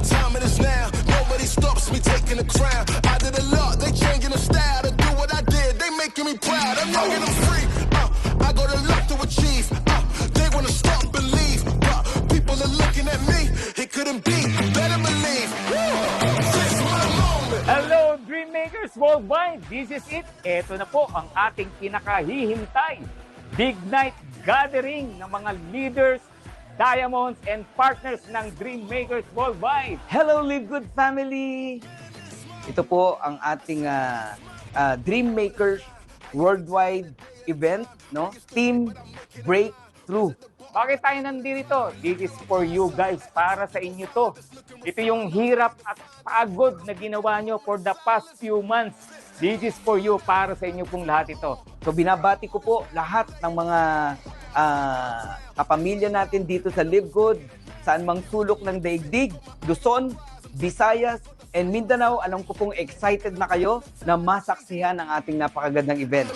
My time it is now. Nobody stops me taking the crown. I did a lot, they changing the style to do what I did. They making me proud. I'm young and I'm free. Uh, I go to love to achieve. Uh, they wanna stop and leave, but people are looking at me. It couldn't be. Better believe. This my moment. Hello, Dreammakers Worldwide! This is it. Ito na po ang ating pinakahihintay. Big night gathering ng mga leaders, diamonds, and partners ng Dreammakers Worldwide. Hello, Live Good family! Ito po ang ating ah, ah, Dream Makers Worldwide event, no? Team Breakthrough. Bakit tayo nandito? This is for you guys, para sa inyo to. Ito yung hirap at pagod na ginawa nyo for the past few months. This is for you, para sa inyo pong lahat ito. So binabati ko po lahat ng mga ah, kapamilya natin dito sa Live Good, saan mang sulok ng daigdig, Luzon, Visayas, and Mindanao. Alam ko pong excited na kayo na masaksihan ang ating napakagandang event.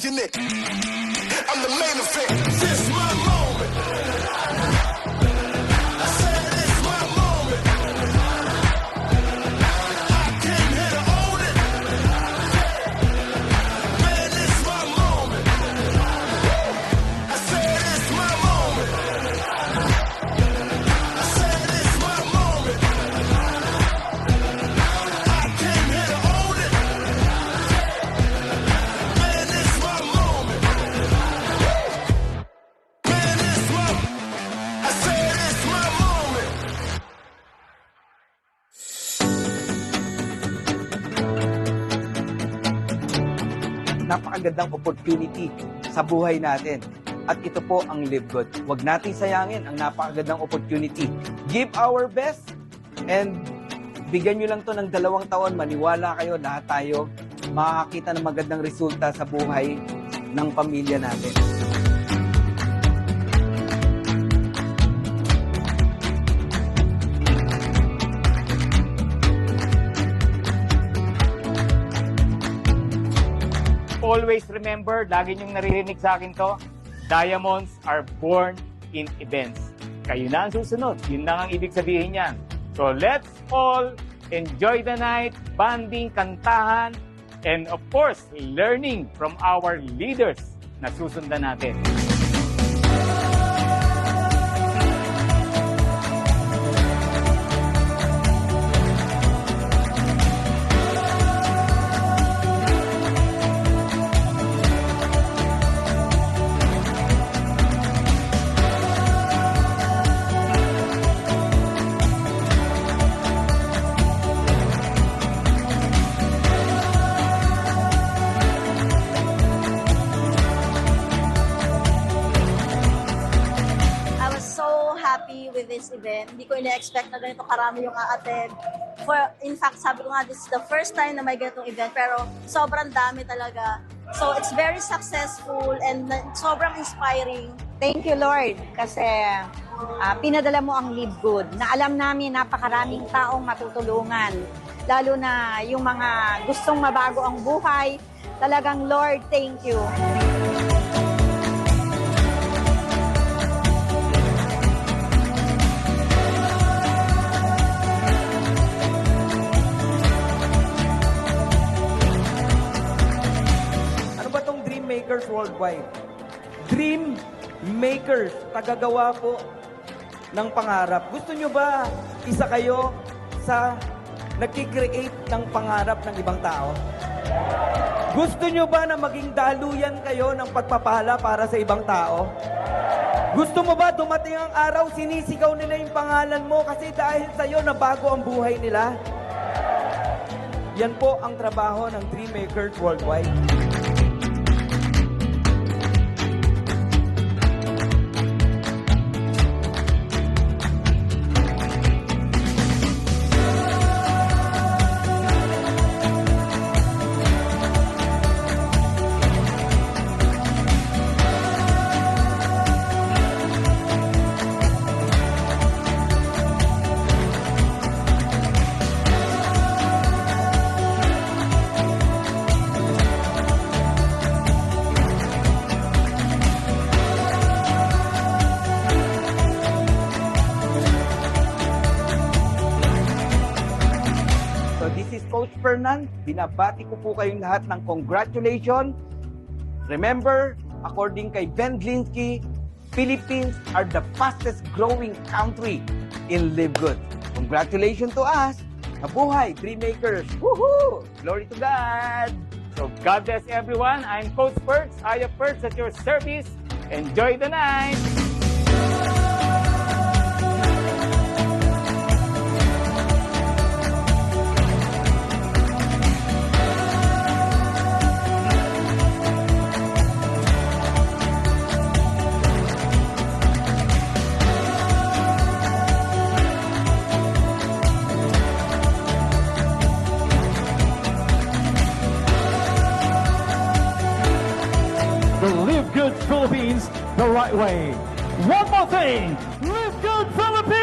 Changing it. I'm the main event. This my moment. Napakagandang opportunity sa buhay natin. At ito po ang Live Good. Huwag nating sayangin ang napakagandang opportunity. Give our best and bigyan nyo lang to ng dalawang taon. Maniwala kayo, lahat tayo makakita ng magandang resulta sa buhay ng pamilya natin. Always remember, lagi niyong naririnig sa akin to, diamonds are born in events. Kayo na ang susunod. Yun na ang ibig sabihin niyan. So let's all enjoy the night, banding, kantahan, and of course, learning from our leaders na susundan natin. Happy with this event. Hindi ko ina-expect na ganito karami yung a-attend. For, in fact, sabi ko nga, this is the first time na may ganitong event, pero sobrang dami talaga. So, it's very successful and sobrang inspiring. Thank you, Lord, kasi ah, pinadala mo ang Live Good na alam namin napakaraming taong matutulungan. Lalo na yung mga gustong mabago ang buhay. Talagang, Lord, thank you. Makers Worldwide? Dream Makers, tagagawa po ng pangarap. Gusto nyo ba isa kayo sa nagkikreate ng pangarap ng ibang tao? Gusto nyo ba na maging daluyan kayo ng pagpapala para sa ibang tao? Gusto mo ba dumating ang araw, sinisigaw nila yung pangalan mo kasi dahil sa'yo nabago ang buhay nila? Yan po ang trabaho ng Dream Makers Worldwide. Coach Fernan, binabati ko po kayong lahat ng congratulations. Remember, according kay Ben Glinsky, Philippines are the fastest growing country in Live Good. Congratulations to us! Mabuhay, Dreammakers! Woohoo! Glory to God! So God bless everyone. I'm Coach Perks. Aya Perks at your service. Enjoy the night. Live Good Philippines the right way. One more thing, Live Good Philippines!